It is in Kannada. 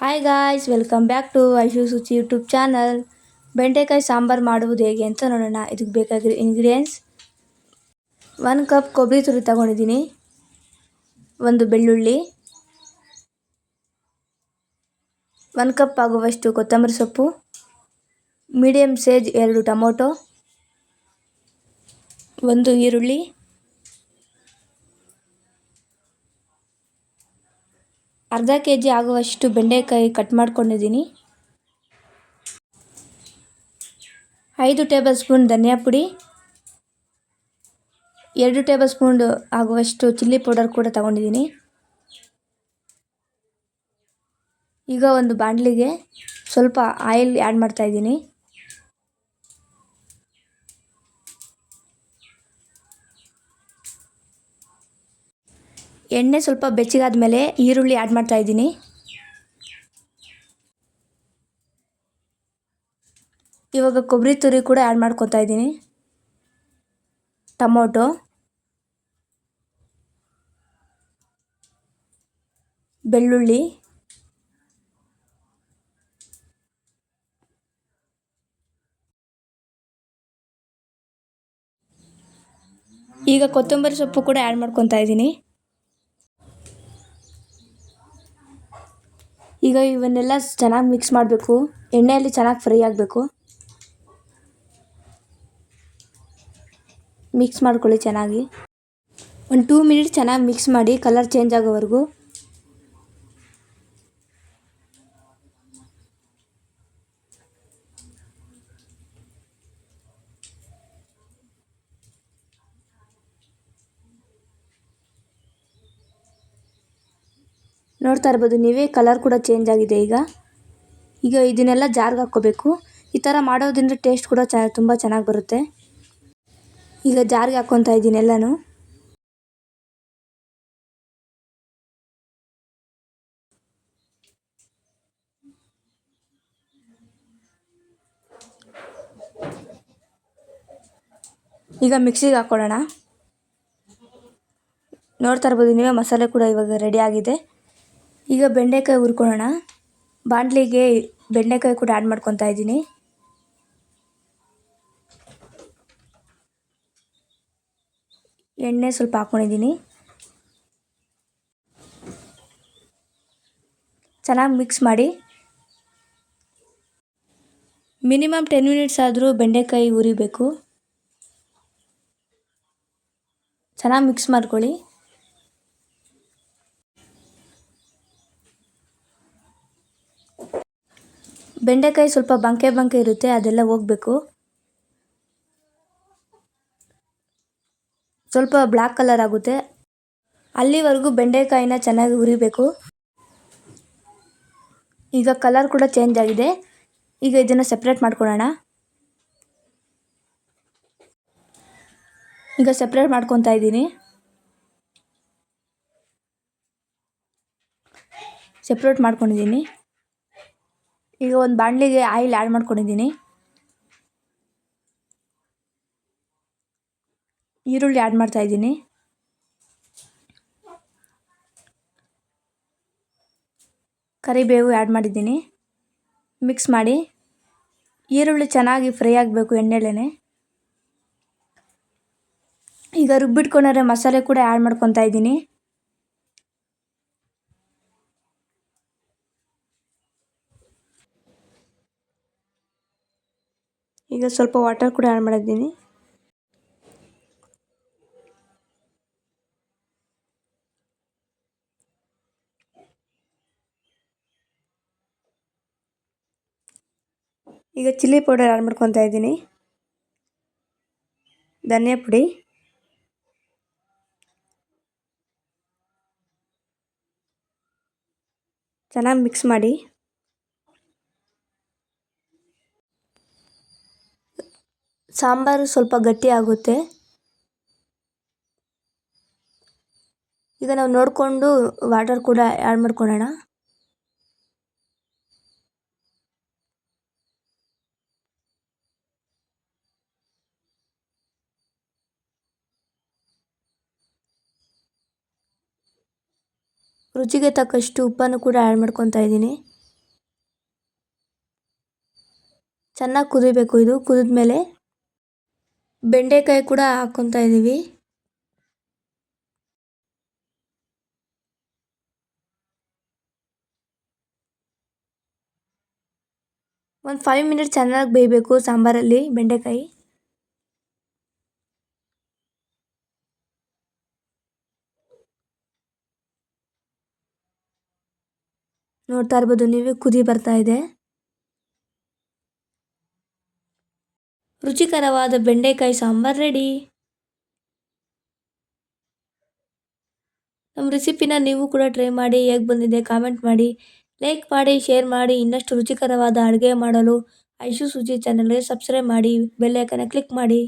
Hi guys welcome back to Aishu Suchi YouTube channel ಬೆಂಡೆಕಾಯಿ ಸಾಂಬಾರು ಮಾಡುವುದು ಹೇಗೆ ಅಂತ ನೋಡೋಣ. ಇದಕ್ಕೆ ಬೇಕಾಗಿರೋ ಇಂಗ್ರೀಡಿಯೆಂಟ್ಸ್ ಒನ್ ಕಪ್ ಕೊಬ್ಬರಿ ತುರಿ ತಗೊಂಡಿದ್ದೀನಿ. ಒಂದು ಬೆಳ್ಳುಳ್ಳಿ. ಒನ್ ಕಪ್ ಆಗುವಷ್ಟು ಕೊತ್ತಂಬರಿ ಸೊಪ್ಪು. ಮೀಡಿಯಮ್ ಸೇಜ್ ಎರಡು ಟೊಮೊಟೊ. ಒಂದು ಈರುಳ್ಳಿ. ಅರ್ಧ ಕೆ ಜಿ ಆಗುವಷ್ಟು ಬೆಂಡೆಕಾಯಿ ಕಟ್ ಮಾಡ್ಕೊಂಡಿದ್ದೀನಿ. ಐದು ಟೇಬಲ್ ಸ್ಪೂನ್ ಧನಿಯಾ ಪುಡಿ, ಎರಡು ಟೇಬಲ್ ಸ್ಪೂನ್ ಆಗುವಷ್ಟು ಚಿಲ್ಲಿ ಪೌಡರ್ ಕೂಡ ತಗೊಂಡಿದ್ದೀನಿ. ಈಗ ಒಂದು ಬಾಣಲಿಗೆ ಸ್ವಲ್ಪ ಆಯಿಲ್ ಆ್ಯಡ್ ಮಾಡ್ತಾಯಿದ್ದೀನಿ ಎಣ್ಣೆ ಸ್ವಲ್ಪ ಬೆಚ್ಚಗಾದ ಮೇಲೆ ಈರುಳ್ಳಿ ಆ್ಯಡ್ ಮಾಡ್ತಾ ಇದ್ದೀನಿ. ಇವಾಗ ಕೊಬ್ಬರಿ ತುರಿ ಕೂಡ ಆ್ಯಡ್ ಮಾಡ್ಕೊತಾ ಇದ್ದೀನಿ. ಟೊಮೊಟೊ. ಬೆಳ್ಳುಳ್ಳಿ. ಈಗ ಕೊತ್ತಂಬರಿ ಸೊಪ್ಪು ಕೂಡ ಆ್ಯಡ್ ಮಾಡ್ಕೊತಾ ಇದ್ದೀನಿ. ಈಗ ಇವನ್ನೆಲ್ಲ ಚೆನ್ನಾಗಿ ಮಿಕ್ಸ್ ಮಾಡಬೇಕು. ಎಣ್ಣೆಯಲ್ಲಿ ಚೆನ್ನಾಗಿ ಫ್ರೈ ಆಗಬೇಕು. ಮಿಕ್ಸ್ ಮಾಡ್ಕೊಳ್ಳಿ ಚೆನ್ನಾಗಿ. ಒಂದು ಟೂ ಮಿನಿಟ್ಸ್ ಚೆನ್ನಾಗಿ ಮಿಕ್ಸ್ ಮಾಡಿ ಕಲರ್ ಚೇಂಜ್ ಆಗೋವರೆಗೂ ನೋಡ್ತಾ ಇರ್ಬೋದು, ನೀವೇ ಕಲರ್ ಕೂಡ ಚೇಂಜ್ ಆಗಿದೆ ಈಗ. ಈಗ ಇದನ್ನೆಲ್ಲ ಜಾರ್ಗೆ ಹಾಕ್ಕೋಬೇಕು. ಈ ಥರ ಮಾಡೋದ್ರಿಂದ ಟೇಸ್ಟ್ ಕೂಡ ಚ, ತುಂಬ ಚೆನ್ನಾಗಿ ಬರುತ್ತೆ. ಈಗ ಜಾರ್ಗೆ ಹಾಕ್ಕೊತಾ ಇದ್ದೀನಿ ಎಲ್ಲನೂ. ಈಗ ಮಿಕ್ಸಿಗೆ ಹಾಕ್ಕೊಳ್ಳೋಣ. ನೋಡ್ತಾ ಇರ್ಬೋದು, ನೀವೇ ಮಸಾಲೆ ಕೂಡ ಇವಾಗ ರೆಡಿ ಆಗಿದೆ. ಈಗ ಬೆಂಡೆಕಾಯಿ ಹುರ್ಕೊಳ್ಳೋಣ. ಬಾಂಡ್ಲಿಗೆ ಬೆಂಡೆಕಾಯಿ ಕೂಡ ಆ್ಯಡ್ ಮಾಡ್ಕೊತಾ ಇದ್ದೀನಿ. ಎಣ್ಣೆ ಸ್ವಲ್ಪ ಹಾಕ್ಕೊಂಡಿದ್ದೀನಿ. ಚೆನ್ನಾಗಿ ಮಿಕ್ಸ್ ಮಾಡಿ. ಮಿನಿಮಮ್ ಟೆನ್ ಮಿನಿಟ್ಸ್ ಆದರೂ ಬೆಂಡೆಕಾಯಿ ಉರಿಬೇಕು ಚೆನ್ನಾಗಿ ಮಿಕ್ಸ್ ಮಾಡ್ಕೊಳ್ಳಿ. ಬೆಂಡೆಕಾಯಿ ಸ್ವಲ್ಪ ಬಂಕೆ ಬಂಕೆ ಇರುತ್ತೆ, ಅದೆಲ್ಲ ಹೋಗಬೇಕು. ಸ್ವಲ್ಪ ಬ್ಲ್ಯಾಕ್ ಕಲರ್ ಆಗುತ್ತೆ. ಅಲ್ಲಿವರೆಗೂ ಬೆಂಡೆಕಾಯಿನ ಚೆನ್ನಾಗಿ ಹುರಿಬೇಕು. ಈಗ ಕಲರ್ ಕೂಡ ಚೇಂಜ್ ಆಗಿದೆ. ಈಗ ಇದನ್ನು ಸಪ್ರೇಟ್ ಮಾಡ್ಕೊಳ್ಳೋಣ. ಈಗ ಸಪ್ರೇಟ್ ಮಾಡ್ಕೊತಾ ಇದ್ದೀನಿ. ಸಪ್ರೇಟ್ ಮಾಡ್ಕೊಂಡಿದ್ದೀನಿ. ಈಗ ಒಂದು ಬಾಣಲಿಗೆ ಆಯಿಲ್ ಆ್ಯಡ್ ಮಾಡ್ಕೊಂಡಿದ್ದೀನಿ. ಈರುಳ್ಳಿ ಆ್ಯಡ್ ಮಾಡ್ತಾ ಇದ್ದೀನಿ. ಕರಿಬೇವು ಆ್ಯಡ್ ಮಾಡಿದ್ದೀನಿ. ಮಿಕ್ಸ್ ಮಾಡಿ. ಈರುಳ್ಳಿ ಚೆನ್ನಾಗಿ ಫ್ರೈ ಆಗಬೇಕು ಎಣ್ಣೆಲೇ ಈಗ ರುಬ್ಬಿಟ್ಕೊಂಡ್ರೆ ಮಸಾಲೆ ಕೂಡ ಆ್ಯಡ್ ಮಾಡ್ಕೊತಾ ಇದ್ದೀನಿ. ಈಗ ಸ್ವಲ್ಪ ವಾಟರ್ ಕೂಡ ಆ್ಯಡ್ ಮಾಡಿದ್ದೀನಿ. ಈಗ ಚಿಲ್ಲಿ ಪೌಡರ್ ಆ್ಯಡ್ ಮಾಡ್ಕೊತಾ ಇದ್ದೀನಿ. ಧನಿಯಾ ಪುಡಿ. ಚೆನ್ನಾಗಿ ಮಿಕ್ಸ್ ಮಾಡಿ. ಸಾಂಬಾರು ಸ್ವಲ್ಪ ಗಟ್ಟಿ ಆಗುತ್ತೆ. ಈಗ ನಾವು ನೋಡಿಕೊಂಡು ವಾಟರ್ ಕೂಡ ಆ್ಯಡ್ ಮಾಡ್ಕೊಳ್ಳೋಣ ರುಚಿಗೆ ತಕ್ಕಷ್ಟು ಉಪ್ಪನ್ನು ಕೂಡ ಆ್ಯಡ್ ಮಾಡ್ಕೊತಾ ಇದ್ದೀನಿ. ಚೆನ್ನಾಗಿ ಕುದಿಬೇಕು ಇದು. ಕುದಿದ ಮೇಲೆ ಬೆಂಡೆಕಾಯಿ ಕೂಡ ಹಾಕ್ಕೊತಾ ಇದ್ದೀವಿ ಒಂದು ಫೈವ್ ಮಿನಿಟ್ಸ್ ಚೆನ್ನಾಗಿ ಬೇಯಬೇಕು ಸಾಂಬಾರಲ್ಲಿ ಬೆಂಡೆಕಾಯಿ. ನೋಡ್ತಾ ಇರ್ಬೋದು, ನೀವೇ ಕುದಿ ಬರ್ತಾ ಇದೆ. ರುಚಿಕರವಾದ ಬೆಂಡೆಕಾಯಿ ಸಾಂಬಾರ್ ರೆಡಿ. ನಮ್ಮ ರೆಸಿಪಿನ ನೀವು ಕೂಡ ಟ್ರೈ ಮಾಡಿ, ಹೇಗೆ ಬಂದಿದೆ ಕಾಮೆಂಟ್ ಮಾಡಿ. ಲೈಕ್ ಮಾಡಿ, ಶೇರ್ ಮಾಡಿ, ಇನ್ನಷ್ಟು ರುಚಿಕರವಾದ ಅಡುಗೆ ಮಾಡಲು ಐಶು ಸುಜಿ ಚಾನಲ್ಗೆ ಸಬ್ಸ್ಕ್ರೈಬ್ ಮಾಡಿ, ಬೆಲ್ ಐಕನ್ನ ಕ್ಲಿಕ್ ಮಾಡಿ.